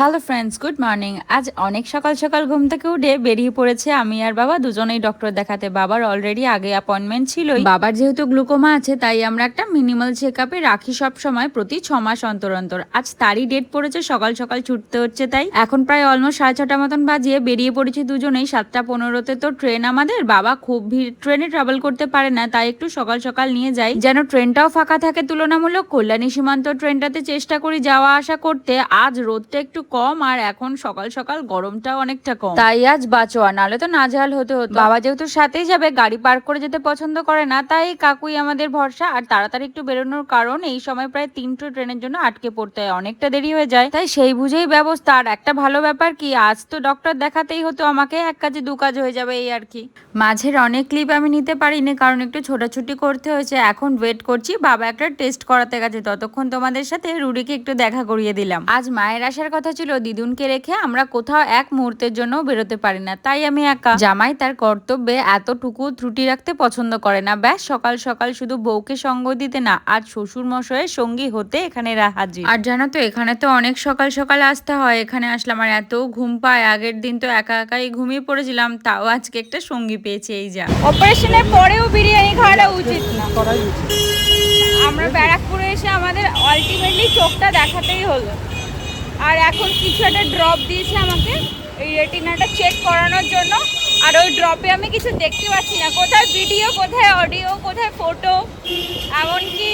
Hello friends good morning আজ অনেক সকাল সকাল ঘুম থেকে উঠে বেরিয়ে পড়েছে আমি আর বাবা। দুজনেই ডক্টর দেখাতে। বাবার অলরেডি আগে অ্যাপয়েন্টমেন্ট ছিল বাবার যেহেতু গ্লুকোমা আছে, তাই আমরা একটা মিনিমাল চেক আপে রাখি সব সময় প্রতি ছ মাস অন্তর অন্তর। আজ তারই ডেট পড়েছে, সকাল সকাল ছুটতে হচ্ছে তাই। এখন প্রায় অলমোস্ট সাড়ে ছটা মতন বাজিয়ে বেরিয়ে পড়েছি দুজনেই। সাতটা পনেরোতে তো ট্রেন আমাদের। বাবা খুব ভিড় ট্রেনে ট্রাভেল করতে পারে না, তাই একটু সকাল সকাল নিয়ে যাই। যেন ট্রেনটাও ফাঁকা থাকে, তুলনামূলক কল্যাণী সীমান্ত ট্রেনটাতে চেষ্টা করি যাওয়া আসা করতে। আজ রোদটা একটু কম আর এখন সকাল সকাল গরমটাও অনেকটা কম। তাই আজ বাঁচোয়া নালে তো নাজেহাল হতে হতো। বাবা যেহেতু সাথেই যাবে গাড়ি পার্ক করে যেতে পছন্দ করে না তাই কাকুই আমাদের ভরসা। আর তাড়াতাড়ি একটু বেরোনোর কারণ এই সময় প্রায় তিনটে ট্রেনের জন্য আটকে পড়তে হয় অনেকটা দেরি হয়ে যায়। তাই সেই বুঝেই ব্যবস্থা। আর একটা ভালো ব্যাপার কি আজ তো ডক্টর দেখাতেই হতো আমাকে এক কাজে দু কাজ হয়ে যাবে এই আর কি। মাঝের অনেক ক্লিপ আমি নিতে পারিনি কারণ একটু ছোটাছুটি করতে হয়েছে। এখন ওয়েট করছি বাবা একটা টেস্ট করাতে গেছে। ততক্ষণ তোমাদের সাথে রুডিকে একটু দেখা করিয়ে দিলাম। আজ মায়ের আসার কথা ছিল দিদুনকে রেখে আমরা কোথাও এক মুহূর্তের জন্য বেরোতে পারি না। তাই আমি একা। জামাই তার কর্তব্যে এতটুকু ত্রুটি রাখতে পছন্দ করে না। ব্যাস সকাল সকাল শুধু বউকে সঙ্গ দিতে না আর শ্বশুর মশাইয়ের সঙ্গী হতে এখানে এরা হাজির আর জানো তো এখানে তো অনেক সকাল সকাল আসতে হয়। এখানে আসলাম আর এত ঘুম পায়। আগের দিন তো একা একাই ঘুমিয়ে পড়েছিলাম তাও আজকে একটা সঙ্গী পেয়েছি এই যা। অপারেশনের পরেও বিরিয়ানি খাওয়াটা উচিত না। আমরা ব্যারাকপুরে এসে আমাদের আলটিমেটলি চোখটা দেখাতেই হলো। আর এখন কিছু একটা ড্রপ দিয়েছে আমাকে। এই রেটিনাটা চেক করানোর জন্য। আর ওই ড্রপে আমি কিছু দেখতে পাচ্ছি না। কোথায় ভিডিও কোথায় অডিও কোথায় ফটো এমনকি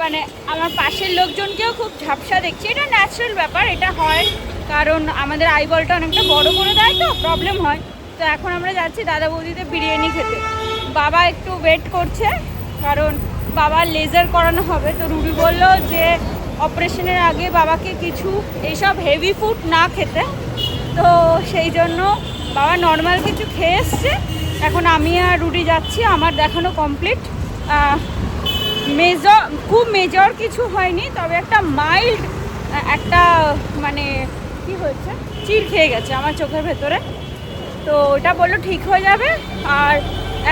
মানে আমার পাশের লোকজনকেও খুব ঝাপসা দেখছি। এটা ন্যাচারাল ব্যাপার, এটা হয়। কারণ আমাদের আইবলটা অনেকটা বড় করে দেয় তো প্রবলেম হয়। তো এখন আমরা যাচ্ছি দাদা বৌদিতে বিরিয়ানি খেতে। বাবা একটু ওয়েট করছে, কারণ বাবার লেজার করানো হবে। তো রুবি বলল যে অপারেশনের আগে বাবাকে কিছু এইসব হেভি ফুড না খেতে। তো সেই জন্য বাবা নর্মাল কিছু খেয়ে এসছে। এখন আমি আর রুডি যাচ্ছি, আমার দেখানো কমপ্লিট মেজর খুব মেজর কিছু হয়নি, তবে একটা মাইল্ড একটা মানে কি হয়েছে? চির খেয়ে গেছে আমার চোখের ভেতরে। তো ওটা বলল ঠিক হয়ে যাবে। আর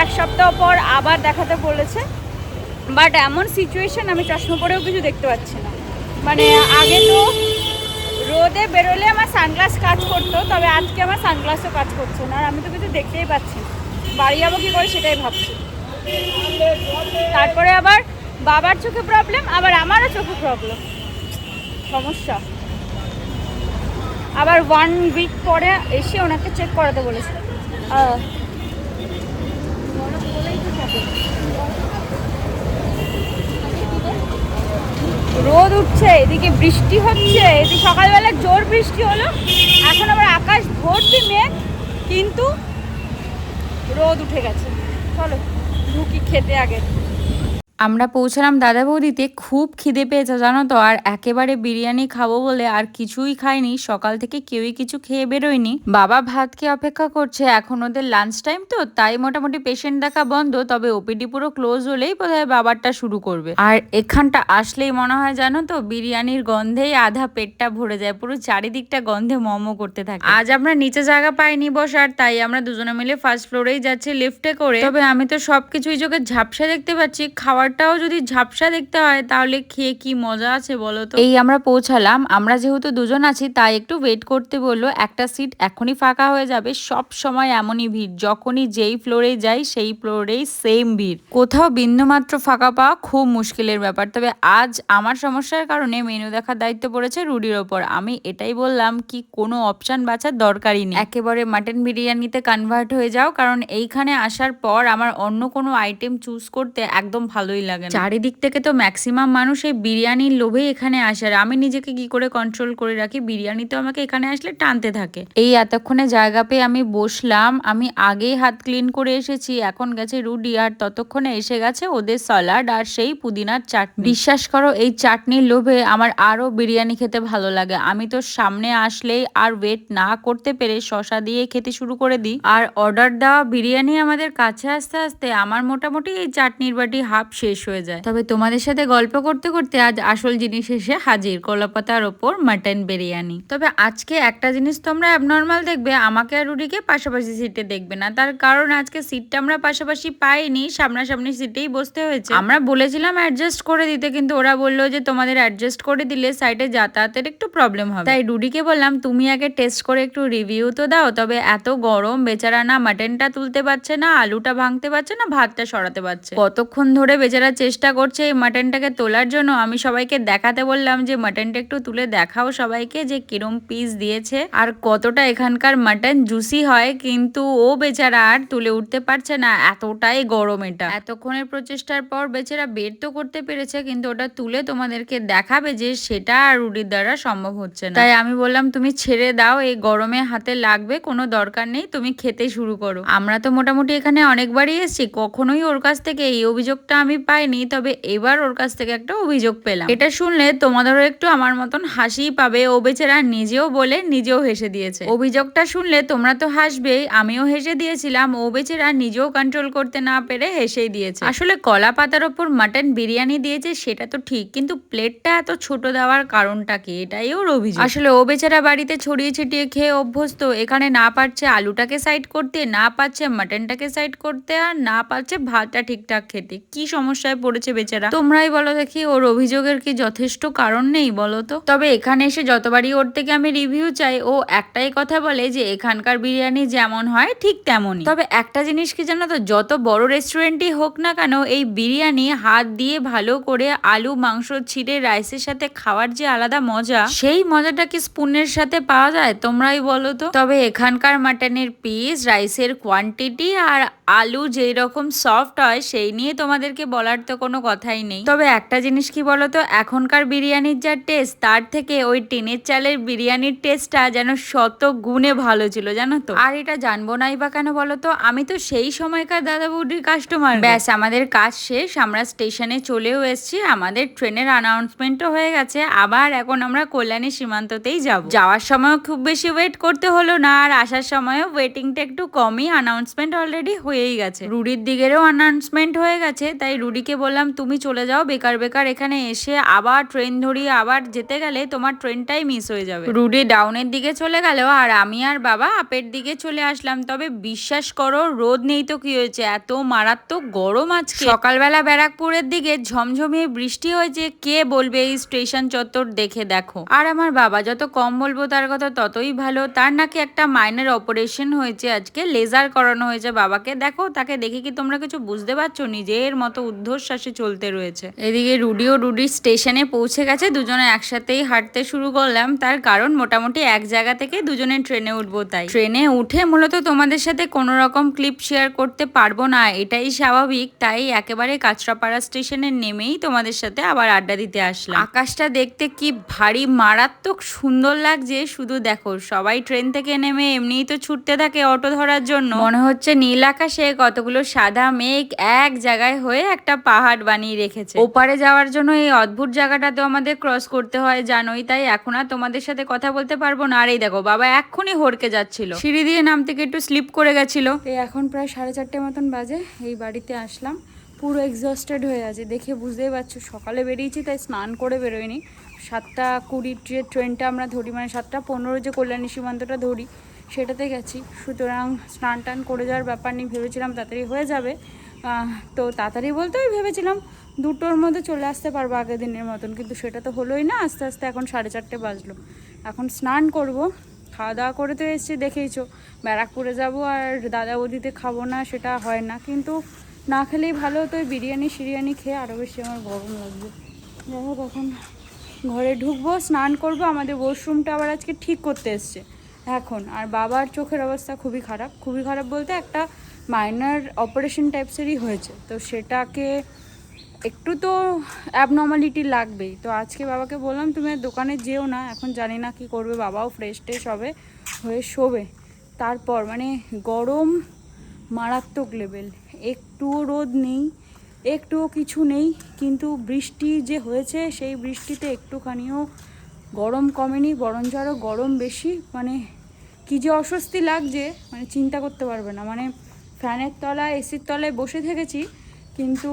এক সপ্তাহ পর আবার দেখাতে বলেছে। বাট এমন সিচুয়েশন আমি চশমা পরেও কিছু দেখতে পাচ্ছি না। মানে আগে তো রোদে বেরোলে আমার সানগ্লাস কাজ করতো, তবে আজকে আমার সানগ্লাসও কাজ করছে না, আর আমি তো কিছু দেখতেই পাচ্ছি বাড়ি যাব কী করে সেটাই ভাবছি। তারপরে আবার বাবার চোখে প্রবলেম আবার আমারও চোখে প্রবলেম সমস্যা। আবার ওয়ান উইক পরে এসে ওনাকে চেক করাতে বলেছে। রোদ উঠছে, এদিকে বৃষ্টি হচ্ছে, এদিকে সকালবেলা জোর বৃষ্টি হলো। এখন আবার আকাশ ভর্তি মেঘ, কিন্তু রোদ উঠে গেছে। চলো, ঢুকি খেতে আগে। আমরা পৌঁছালাম দাদা বৌদিতে খুব খিদে পেয়েছে, জানো তো? আর একেবারে বিরিয়ানি খাব বলে আর কিছুই খাইনি। সকাল থেকে কেউই কিছু খেয়ে বেরোয়নি। বাবা ভাতকে অপেক্ষা করছে। এখন ওদের লাঞ্চ টাইম তো, তাই মোটামুটি পেশেন্ট দেখা বন্ধ। তবে ওপিডি পুরো ক্লোজ হলেই বোধহয় বাবারটা শুরু করবে। আর এখানটা আসলেই মনে হয় জানো তো, বিরিয়ানির গন্ধেই আধা পেটটা ভরে যায়। পুরো চারিদিকটা গন্ধে মমো করতে থাকে। আজ আমরা নিচে জায়গা পাইনি বসার, তাই আমরা দুজনে মিলে ফার্স্ট ফ্লোরেই যাচ্ছি লিফটে করে। তবে আমি তো সবকিছুই চোখে ঝাপসা দেখতে পাচ্ছি। খাবারটাও যদি ঝাপসা দেখতে হয়, তাহলে খেয়ে কি মজা আছে বলো তো? এই আমরা পৌঁছালাম। আমরা যেহেতু দুজন আছি, তাই একটু ওয়েট করতে বলল। একটা সিট এখনই ফাঁকা হয়ে যাবে। সব সময় এমনই ভিড়। যখনই যেই ফ্লোরে যাই, সেই ফ্লোরেই সেম ভিড়। কোথাও বিন্দুমাত্র ফাঁকা পাওয়া খুব মুশকিলের ব্যাপার। তবে আজ আমার সমস্যার কারণে মেনু দেখার দায়িত্ব পড়েছে রুডির ওপর। আমি এটাই বললাম কি, কোনো অপশান বাছার দরকারই নেই। একেবারে মাটন বিরিয়ানিতে কনভার্ট হয়ে যাও। কারণ এইখানে আসার পর আমার অন্য কোনো আইটেম চুজ করতে একদম ভালোই লাগে চারিদিক থেকে তো ম্যাক্সিমাম মানুষ এই বিরিয়ানির লোভেই এখানে আসে। আর আমি নিজেকে কি করে কন্ট্রোল করে রাখি? বিরিয়ানি তো আমাকে এখানে আসলে টানতে থাকে। এই এতক্ষণে জায়গা পেয়ে আমি বসলাম। আমি আগেই হাত ক্লিন করে এসেছি। এখন গেছে রুডি আর ততক্ষণে এসে গেছে ওদের সালাড আর সেই পুদিনার চাটনি। বিশ্বাস করো, এই চাটনির লোভে আমার আরও বিরিয়ানি খেতে ভালো লাগে। আমি তো সামনে আসলেই আর ওয়েট না করতে পেরে শশা দিয়ে খেতে শুরু করে দিই। আর অর্ডার দেওয়া বিরিয়ানি আমাদের কাছে আসতে আসতে আমার মোটামুটি এই চাটনির বাটি হাফ শেষ হয়ে যায়। তবে তোমাদের সাথে গল্প করতে করতে আজ আসল জিনিস এসে হাজির কলাপাতার ওপর মাটন বিরিয়ানি। তবে আজকে একটা জিনিস তোমরা অ্যাবনর্মাল দেখবে, আমাকে আর রুডিকে পাশাপাশি সিটে দেখবে না। তার কারণ আজকে সিটটা আমরা পাশাপাশি পাইনি, সামনাসামনি সিটেই বসতে হয়েছে। আমরা বলেছিলাম অ্যাডজাস্ট করে দিতে, কিন্তু ওরা বলল যে তোমাদের অ্যাডজাস্ট করে দিলে সাইডে যাতায়াতের একটু প্রবলেম হবে। তাই রুডিকে বললাম, তুমি আগে টেস্ট করে একটু রিভিউ তো দাও, তবে এত গরম, বেচারা না মাটনটা তুলতে পারছে না, আলুটা ভাঙতে পারছে না, ভাতটা সরাতে পারছে। কতক্ষণ ধরে বেচারা চেষ্টা করছে এই মাটনটাকে তোলার জন্য, আমি সবাইকে দেখাতে বললাম যে মাটনটা একটু তুলে দেখাও সবাইকে যে কিরম পিস দিয়েছে আর কতটা এখানকার মাটন জুসি হয়, কিন্তু ও বেচারা আর তুলে উঠতে পারছে না, এতটাই গরম এটা। এতক্ষণের প্রচেষ্টার পর বেচারা বের তো করতে পেরেছে, কিন্তু ওটা তুলে তোমাদেরকে দেখাবে যে সেটা আর রুডির দ্বারা সম্ভব হচ্ছে না। তাই আমি বললাম, তুমি ছেড়ে দাও, এই গরমে হাতে লাগবে, কোনো দরকার নেই, তুমি খেতে শুরু করো। আমরা তো মোটামুটি এখানে অনেকবারই এসেছি, কখনোই ওর কাছ থেকে এই অভিযোগটা আমি পাইনি, তবে এবার ওর কাছ থেকে একটা অভিযোগ পেলাম। এটা শুনলে তোমাদেরও একটু আমার মতন হাসিই পাবে। ও বেচারা নিজেও বলে, নিজেও হেসে দিয়েছে। অভিযোগটা শুনলে তোমরা তো হাসবেই, আমিও হেসে দিয়েছিলাম। ও বেচারা নিজেও কন্ট্রোল করতে না পেরে হেসেই দিয়েছে। আসলে কলা পাতার ওপর মাটন বিরিয়ানি দিয়েছে, সেটা তো ঠিক, কিন্তু প্লেটটা এত ছোট দেওয়ার কারণটা কি? এটাই ওর অভিযোগ। আসলে ও বেচারা বাড়িতে ছড়িয়ে ছিটিয়ে খেয়ে অভ্যস্ত, এখানে না পারছে আলুটাকে সাইড করতে, না পারছে মাটনটাকে সাইড করতে, আর না পারছে ভাতটা ঠিকঠাক খেতে। কি সমস্যায় পড়েছে বেচারা। তোমরাই বলো দেখি ওর অভিযোগের কি যথেষ্ট কারণ নেই বলো তো? তবে এখানে এসে যতবারই ওর থেকে আমি রিভিউ চাই, ও একটাই কথা বলে যে এখানকার বিরিয়ানি যেমন হয় ঠিক তেমনই। তবে একটা জিনিস কি জানো তো, যত বড় রেস্টুরেন্টই হোক না কেন, এই বিরিয়ানি হাত দিয়ে ভালো করে আলু, মাংস, ছিঁড়ে রাইসের সাথে খাওয়ার যে আলাদা মজা, সেই মজাটা কি স্পুনের সাথে পাওয়া যায়? তোমরাই বলো তো। তবে এখানকার মাটনের পিস রাইসের কোয়ান্টিটি আর আলু যেই রকম সফট হয়, সেই নিয়ে তোমাদেরকে বলার তো কোনো কথাই নেই। তবে একটা জিনিস কি বলতো? এখনকার বিরিয়ানির যা টেস্ট তার থেকে ওই টিনের চালের বিরিয়ানির টেস্টটা যেন শত গুণে ভালো ছিল, জানো তো? আর এটা জানব নাই বা কেন বলতো? আমি তো সেই সময়কার দাদা বৌদির কাস্টমার ব্যাস, আমাদের কাজ শেষ, আমরা স্টেশনে চলেও এসেছি, আমাদের ট্রেনের অ্যানাউন্সমেন্টও হয়ে গেছে, আবার এখন আমরা কল্যাণী সীমান্ততেই যাব। যাওয়ার সময়ও খুব বেশি ওয়েট করতে হলো না, আর আসার সময়ও ওয়েটিংটা একটু কমই অ্যানাউন্সমেন্ট অলরেডি হয়েই গেছে। রুডির দিকেরও অ্যানাউন্সমেন্ট হয়ে গেছে, তাই রুডিকে বললাম, তুমি চলে যাও, বেকার বেকার, এখানে এসে আবার ট্রেন ধরিয়ে আবার যেতে গেলে তোমার ট্রেনটাই মিস হয়ে যাবে। রুডি ডাউনের দিকে চলে গেল আর আমি আর বাবা আপের দিকে চলে আসলাম। তবে বিশ্বাস করো, রোদ নেই তো কি হয়েছে? এত মারাত্মক গরম আজকে। সকালবেলা ব্যারাকপুরের দিকে ঝমঝমিয়ে বৃষ্টি হয়েছে। কে বলবে এই স্টেশন চত্বর দেখে দেখো। আর আমার বাবা যত কম বলব তার কথা ততই ভালো। তার নাকি একটা মাইনের অপারেশন হয়েছে আজকে। লেজার করানো হয়েছে বাবাকে। দেখো, তাকে দেখে কি তোমরা কিছু বুঝতে পারছ? নিজের মতো ঊর্ধ্বশ্বাসে চলতে রয়েছে। এদিকে রুডিও রুডি স্টেশনে পৌঁছে গেছে, দুজনে একসাথেই হাঁটতে শুরু করলাম। তার কারণ মোটামুটি এক জায়গা থেকে দুজনে ট্রেনে উঠবো তাই। ট্রেনে উঠে মূলত তোমাদের সাথে কোনো রকম ক্লিপ শেয়ার করতে পারব না, এটাই স্বাভাবিক। তাই একেবারে কাঁচরাপাড়া স্টেশনে নেমেই তোমাদের সাথে আবার আড্ডা দিতে আসলাম। আকাশটা দেখতে কি ভারী, মারাত্মক সুন্দর লাগছে। শুধু দেখো, সবাই ট্রেন থেকে নেমে এমনিই তো ছুটতে থাকে অটো ধরার জন্য। মনে হচ্ছে নীল আকাশে কতগুলো সাদা মেঘ এক জায়গায় হয়ে একটা পাহাড় বানিয়ে রেখেছে। ওপারে যাওয়ার জন্য এই অদ্ভুত জায়গাটা তো আমাদের ক্রস করতে হয় জানোই তাই। এখন আর তোমাদের সাথে কথা বলতে পারব না। আর এই দেখো বাবা এক্ষুনি হড়কে যাচ্ছিল। সিঁড়ি দিয়ে নাম থেকে একটু স্লিপ করে গেছিল। এই এখন প্রায় সাড়ে চারটে মতন বাজে এই বাড়িতে আসলাম। পুরো এক্সস্টেড হয়ে আছে দেখে বুঝতেই পারছ। সকালে বেরিয়েছি তাই স্নান করে বেরোয়নি। সাতটা কুড়ির যে ট্রেনটা আমরা ধরি মানে সাতটা পনেরো যে কল্যাণী সীমান্তটা ধরি সেটাতে গেছি। সুতরাং স্নান টান করে যাওয়ার ব্যাপার নিয়ে ভেবেছিলাম তাড়াতাড়ি হয়ে যাবে। তো তাড়াতাড়ি বলতে ওই ভেবেছিলাম দুটোর মধ্যে চলে আসতে পারব আগের দিনের মতন, কিন্তু সেটা তো হলোই না, আস্তে আস্তে এখন সাড়ে চারটে বাজলো। এখন স্নান করব, খাওয়া দাওয়া করে তো এসেছি, দেখেইছো। ব্যারাকপুরে যাব আর দাদা বৌদিতে খাব না, সেটা হয় না, কিন্তু না খেলেই ভালো হতো, ওই বিরিয়ানি সিরিয়ানি খেয়ে আরও বেশি আমার গরম লাগবে। যাই হোক, এখন ঘরে ঢুকবো, স্নান করব, আমাদের ওয়াশরুমটা আবার আজকে ঠিক করতে এসছে। এখন, আর বাবার চোখের অবস্থা খুবই খারাপ খুবই খারাপ বলতে একটা মাইনার অপারেশন টাইপসেরই হয়েছে। তো সেটাকে একটু তো অ্যাবনর্মালিটি লাগবেই। তো আজকে বাবাকে বললাম, তুমি দোকানে যেও না, এখন জানি না কি করবে, বাবাও ফ্রেশ ট্রেশ হবে, হয়ে শোবে। তারপর মানে গরম মারাত্মক লেভেল একটুও রোদ নেই, একটুও কিছু নেই, কিন্তু বৃষ্টি যে হয়েছে, সেই বৃষ্টিতে একটুখানিও গরম কমেনি, বরঞ্চ আরও গরম বেশি। মানে কী যে অস্বস্তি লাগছে মানে চিন্তা করতে পারবে না। মানে ফ্যানের তলায়, এসির তলায় বসে থেকেছি, কিন্তু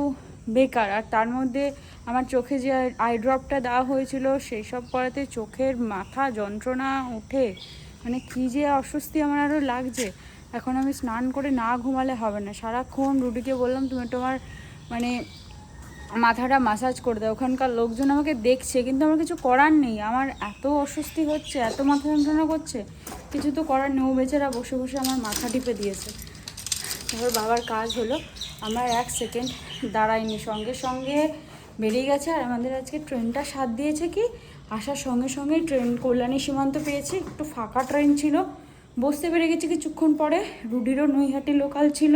বেকার। আর তার মধ্যে আমার চোখে যে আই ড্রপটা দেওয়া হয়েছিল, সেই সব করাতে চোখের মাথা যন্ত্রণা উঠে মানে কী যে অস্বস্তি আমার আরও লাগছে। এখন আমি স্নান করে না ঘুমালে হবে না। সারাক্ষণ রুটিকে বললাম, তুমি তোমার মানে মাথাটা মাসাজ করে দাও। ওখানকার লোকজন আমাকে দেখছে, কিন্তু আমার কিছু করার নেই। আমার এত অস্বস্তি হচ্ছে, এত মাথা যন্ত্রণা করছে। কিছু তো করার নেই। বেচারা বসে বসে আমার মাথা টিপে দিয়েছে। তারপর বাবার কাজ হলো আমার এক সেকেন্ড দাঁড়ায়নি। সঙ্গে সঙ্গে বেরিয়ে গেছে আর আমাদের আজকে ট্রেনটা সাথ দিয়েছে কি? আসার সঙ্গে সঙ্গে ট্রেন কল্যাণী সীমান্ত পেয়েছি। একটু ফাঁকা ট্রেন ছিল। বসতে পেরে গেছি কিছুক্ষণ পরে। রুডিরও নৈহাটি লোকাল ছিল।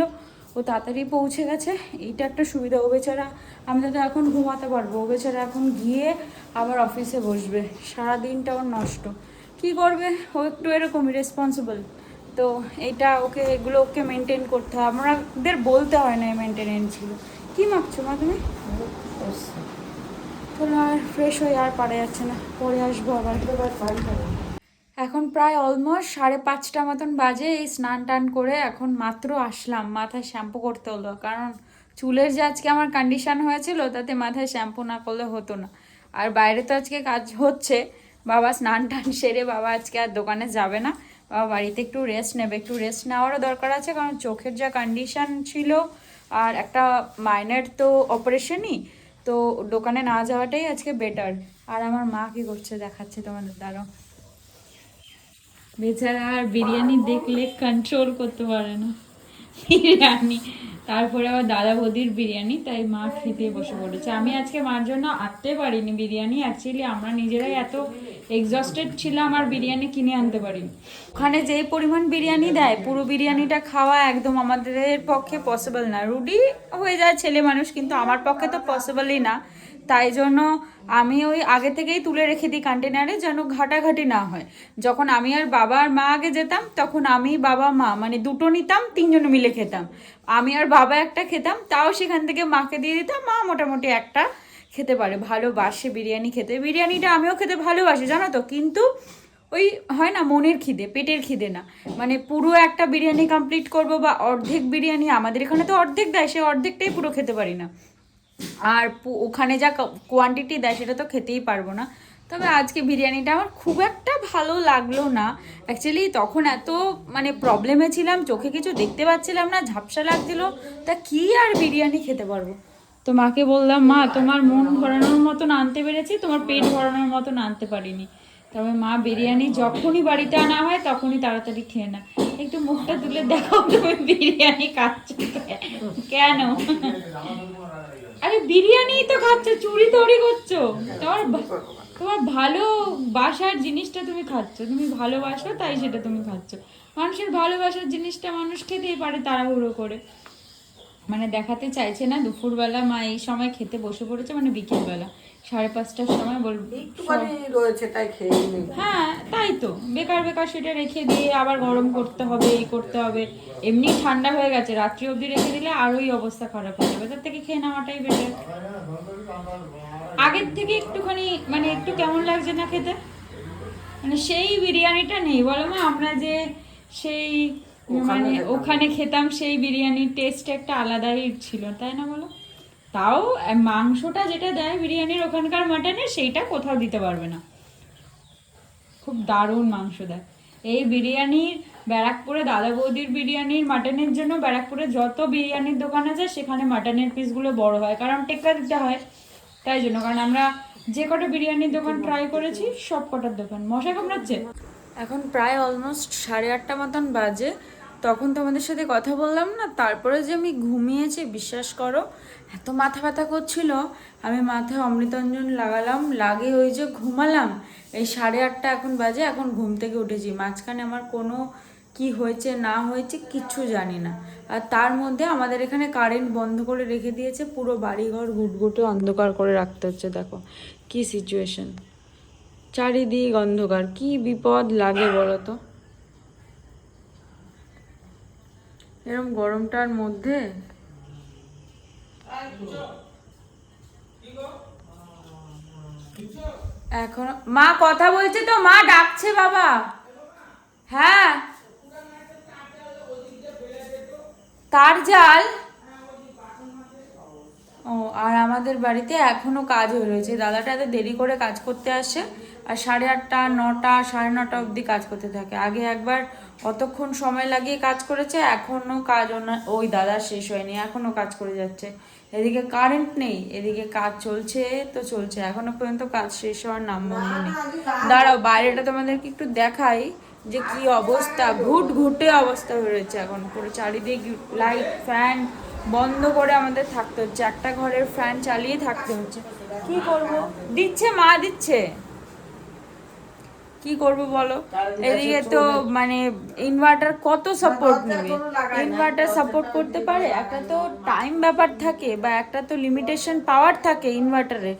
ও তাড়াতাড়ি পৌঁছে গেছে। এইটা একটা সুবিধা। ও বেচারা, আমি তো এখন ঘুমাতে পারব। ও বেচারা এখন গিয়ে আবার অফিসে বসবে। সারা দিনটা ওর নষ্ট। কি করবে? ও একটু এরকমই রেসপন্সিবল তো এটা ওকে, এগুলো ওকে মেনটেন করতে হয়। আমাদের বলতে হয় না এই মেনটেনেন্সগুলো কী মাখছো মা তুমি? আর ফ্রেশ হয়ে আর পারা যাচ্ছে না। পরে আসব আবার। এখন প্রায় অলমোস্ট সাড়ে পাঁচটা মতন বাজে। এই স্নান টান করে এখন মাত্র আসলাম। মাথায় শ্যাম্পু করতে হলো। কারণ চুলের যে আজকে আমার কন্ডিশন হয়েছিল, তাতে মাথায় শ্যাম্পু না করলে হতো না। আর বাইরে তো আজকে কাজ হচ্ছে। বাবা স্নান টান সেরে বাবা আজকে আর দোকানে যাবে না। বাবা বাড়িতে একটু রেস্ট নেবে। একটু রেস্ট নেওয়ারও দরকার আছে, কারণ চোখের যা কন্ডিশান ছিল আর একটা মাইনার তো অপারেশনই তো দোকানে না যাওয়াটাই আজকে বেটার আর আমার মা কি করছে দেখাচ্ছে তোমাদের দ্বারা বেচারা আর বিরিয়ানি দেখলে কন্ট্রোল করতে পারে না। বিরিয়ানি। তারপরে আবার দাদা বৌদির বিরিয়ানি, তাই মা খেতে বসে পড়েছে। আমি আজকে মার জন্য আনতে পারিনি বিরিয়ানি। অ্যাকচুয়ালি আমরা নিজেরাই এত এক্সস্টেড ছিলাম, আর বিরিয়ানি কিনে আনতে পারিনি। ওখানে যেই পরিমাণ বিরিয়ানি দেয়, পুরো বিরিয়ানিটা খাওয়া একদম আমাদের পক্ষে পসিবল না। রুডি হয়ে যায় ছেলে মানুষ, কিন্তু আমার পক্ষে তো পসিবলই না। তাই জন্য আমি ওই আগে থেকেই তুলে রেখে দিই কন্টেনারে যেন ঘাটাঘাটি না হয়। যখন আমি আর বাবা আর মা আগে যেতাম, তখন আমি বাবা, মা মানে দুটো নিতাম, তিনজন মিলে খেতাম। আমি আর বাবা একটা খেতাম, তাও সেখান থেকে মাকে দিয়ে দিতাম, মা মোটামুটি একটা খেতে পারে, ভালোবাসে বিরিয়ানি খেতে। বিরিয়ানিটা আমিও খেতে ভালোবাসি, জানো তো? কিন্তু ওই হয় না, মনের খিদে, পেটের খিদে না। মানে পুরো একটা বিরিয়ানি কমপ্লিট করব বা অর্ধেক বিরিয়ানি, আমাদের এখানে তো অর্ধেক দেয়, সে অর্ধেকটাই পুরো খেতে পারি না। আর ওখানে যা কোয়ান্টিটি দেয় সেটা তো খেতেই পারব না। তবে আজকে বিরিয়ানিটা আমার খুব একটা ভালো লাগল না। অ্যাকচুয়ালি তখন এত মানে প্রবলেমে ছিলাম, চোখে কিছু দেখতে পাচ্ছিলাম না, ঝাপসা লাগছিল। তা কি আর বিরিয়ানি খেতে পারব? তো মাকে বললাম, মা, তোমার মন ভরানোর মতন আনতে পেরেছি, তোমার পেট ভরানোর মতন আনতে পারিনি। তবে মা, বিরিয়ানি যখনই বাড়িতে আনা হয়, তখনই তাড়াতাড়ি খেয়ে না একটু মুখটা তুলে দেখো, তুমি বিরিয়ানি খাচ্ছ কেন? আরে বিরিয়ানি তো খাচ্ছ চুরি তৈরি করছ। তোমার তোমার ভালো বাসার জিনিসটা তুমি খাচ্ছ। তুমি ভালোবাসো তাই সেটা তুমি খাচ্ছ। মানুষের ভালোবাসার জিনিসটা মানুষ খেতেই পারে তাড়াহুড়ো করে। মানে দেখাতে চাইছে না দুপুরবেলা মা এই সময় খেতে বসে পড়েছে মানে বিকেলবেলা। সাড়ে পাঁচটার সময় বল একটুখানি রয়েছে তাই খেয়ে হ্যাঁ তাই তো। বেকার বেকার সেটা রেখে দিয়ে আবার গরম করতে হবে এই করতে হবে। এমনি ঠান্ডা হয়ে গেছে রাত্রি অবধি রেখে দিলে আরোই অবস্থা খারাপ হয়ে যাবে। তার থেকে খেয়ে নেওয়াটাই বেটার আগের থেকে একটুখানি মানে একটু কেমন লাগছে না খেতে? মানে সেই বিরিয়ানিটা নেই। বলো মা আমরা যে সেই মানে ওখানে খেতাম সেই বিরিয়ানির টেস্ট একটা আলাদাই ছিল তাই না বলো? তাও মাংসটা যেটা দেয় বিরিয়ানির ওখানকার মাটনের সেইটা কোথাও দিতে পারবে না। খুব দারুণ মাংস দেয়। এই বিরিয়ানির ব্যারাকপুরে দাদা বৌদির বিরিয়ানির মাটনের জন্য ব্যারাকপুরে যত বিরিয়ানির দোকান আছে, সেখানে মাটনের পিসগুলো বড় হয়। কারণ টেক্কা দিতে হয়, তাই জন্য। কারণ আমরা যে কটা বিরিয়ানির দোকান ট্রাই করেছি, সব কটার দোকান। মশা কামড়াচ্ছে এখন প্রায় অলমোস্ট সাড়ে আটটা মতন বাজে। তখন তোমাদের সাথে কথা বললাম না, তারপরে যে আমি ঘুমিয়েছি, বিশ্বাস করো, এত মাথা ব্যথা করছিল, আমি মাথায় অমৃতঞ্জন লাগালাম লাগে ওই যে ঘুমালাম, এই সাড়ে আটটা এখন বাজে, এখন ঘুম থেকে উঠেছি। মাঝখানে আমার কোনো কি হয়েছে, না হয়েছে, কিচ্ছু জানি না। আর তার মধ্যে আমাদের এখানে কারেন্ট বন্ধ করে রেখে দিয়েছে, পুরো বাড়িঘর গুটগুটে অন্ধকার করে রাখতে হচ্ছে, দেখো, কি সিচুয়েশন চারিদিক অন্ধকার, কি বিপদ লাগে বলো তো? এরকম গরমটার মধ্যে? এখন মা কথা বলছে তো মা ডাকছে বাবা। হ্যাঁ। তার জাল? ও আর আমাদের বাড়িতে এখনও কাজ হয়ে রয়েছে। দাদাটা এত দেরি করে কাজ করতে আসে আর সাড়ে আটটা নটা সাড়ে নটা অবধি কাজ করতে থাকে। আগে একবার অতক্ষণ সময় লাগিয়ে কাজ করেছে, এখনও কাজ ওনার ওই দাদা শেষ হয়নি, এখনও কাজ করে যাচ্ছে। এদিকে কারেন্ট নেই, এদিকে কাজ চলছে তো চলছে, এখনও পর্যন্ত কাজ শেষ হওয়ার নাম নেই। দাঁড়াও, বাইরেটা তোমাদেরকে একটু দেখাই যে কি অবস্থা, ঘুট ঘুটে অবস্থা হয়ে রয়েছে এখন পুরো চারিদিক লাইট ফ্যান বন্ধ করে আমাদের থাকতে হচ্ছে, একটা ঘরের ফ্যান চালিয়ে থাকতে হচ্ছে। কি করব? দিচ্ছে মা, দিচ্ছে। কি করব বলো? এদিকে তো মানে ইনভার্টার কত সাপোর্ট নেবে? ইনভার্টার সাপোর্ট করতে পারে? একটা তো টাইম ব্যাপার থাকে বা একটা তো লিমিটেশন পাওয়ার থাকে ইনভার্টারে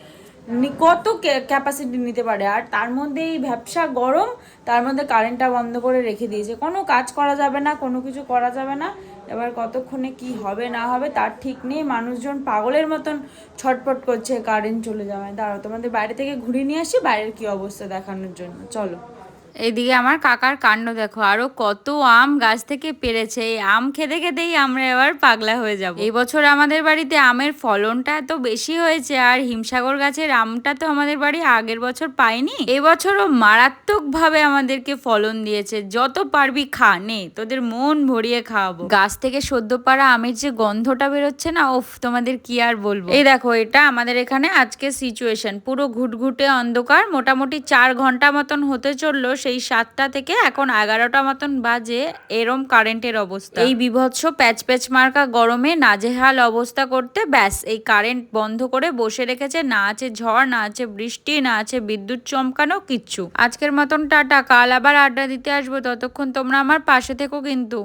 কত ক্যাপাসিটি নিতে পারে। আর তার মধ্যে এই ব্যবসা গরম, তার মধ্যে কারেন্টটা বন্ধ করে রেখে দিয়েছে। কোনো কাজ করা যাবে না, কোনো কিছু করা যাবে না। এবার কতক্ষণে কি হবে, না হবে, তার ঠিক নেই। মানুষজন পাগলের মতন ছটপট করছে কারেন্ট চলে যাওয়ায়। দাঁড়াও, তোমাদের বাইরে থেকে ঘুরে নিয়ে আসি, বাইরের কি অবস্থা দেখানোর জন্য। চলো। এইদিকে আমার কাকার কাণ্ড দেখো, আরও কত আম গাছ থেকে পেরেছে। এই আম খেতে খেতেই আমরা এবার পাগলা হয়ে যাব। এই বছর আমাদের বাড়িতে আমের ফলনটা এত বেশি হয়েছে, আর হিমসাগর গাছের আমটা তো আমাদের বাড়ি আগের বছর পাইনি, এবছরও মারাত্মক ভাবে আমাদেরকে ফলন দিয়েছে। যত পারবি খা, নে, তোদের মন ভরিয়ে খাওয়াবো। গাছ থেকে সদ্য পাড়া আমের যে গন্ধটা বেরোচ্ছে না ওফ তোমাদের কি আর বলব। এই দেখো, এটা আমাদের এখানে আজকে সিচুয়েশন পুরো ঘুটঘুটে অন্ধকার, মোটামুটি চার ঘণ্টা মতন হতে চলল সেই সাতটা থেকে এখন এগারোটা মতন বাজে, এরম কারেন্টের অবস্থা। এই বিভৎস প্যাচ প্যাচ মার্কা গরমে নাজেহাল অবস্থা করতে ব্যাস, এই কারেন্ট বন্ধ করে বসে রেখেছে, না আছে ঝড়, না আছে বৃষ্টি, না আছে বিদ্যুৎ চমকানো কিচ্ছু। আজকের মতন টাটা, কাল আবার আড্ডা দিতে আসব, ততক্ষণ তোমরা আমার পাশে থেকো কিন্তু।